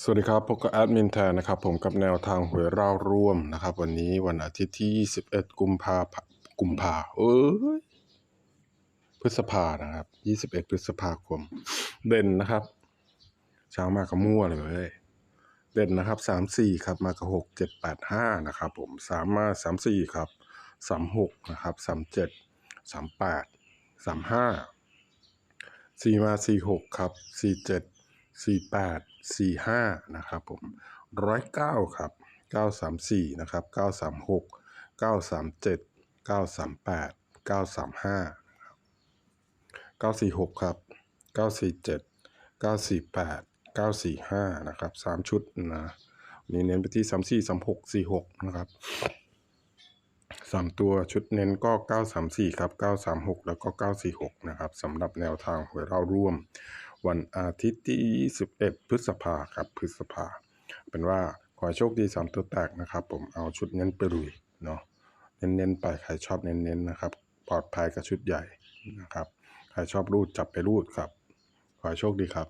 สวัสดีครับพบกับแอดมินแทนนะครับ ผมกับแนวทางหวยเล่าร่วมนะครับ วันนี้วันอาทิตย์ที่ 21 กุมภากุมภาเอ้ยพฤษภานะครับ 21 พฤษภาคม เด่นนะครับเช้ามากับมั่วเลยเด่นนะครับ 34 ครับ มากับ 6 7 8 5 นะครับ ผม3มา 34 ครับ 36 นะครับ 37 38 35สี่มาสี่หกครับสี่ เจ็ดสี่แปดสี่ห้านะครับผมร้อยเก้าครับเก้าสามสี่นะครับเก้าสามหกเก้าสามเจ็ดเก้าสามแปดเก้าสามห้าเก้าสี่หกครับเก้าสี่เจ็ดเก้าสี่แปดเก้าสี่ห้านะครับสามชุดนะนี่เน้นไปที่สามสี่สามหกสี่หกนะครับสามตัวชุดเน้นก็ 934 ครับ 936 แล้วก็ 946 นะครับสำหรับแนวทางหวยเราร่วม วันอาทิตย์ที่ 21 พฤษภาครับพฤษภา เป็นว่าขอโชคดี 3 ตัวแตกนะครับ ผมเอาชุดเน้นไปลุยเนาะเน้นๆไปใครชอบเน้นๆนะครับ ปลอดภัยกับชุดใหญ่นะครับ ใครชอบรูดจับไปรูดครับ ขอโชคดีครับ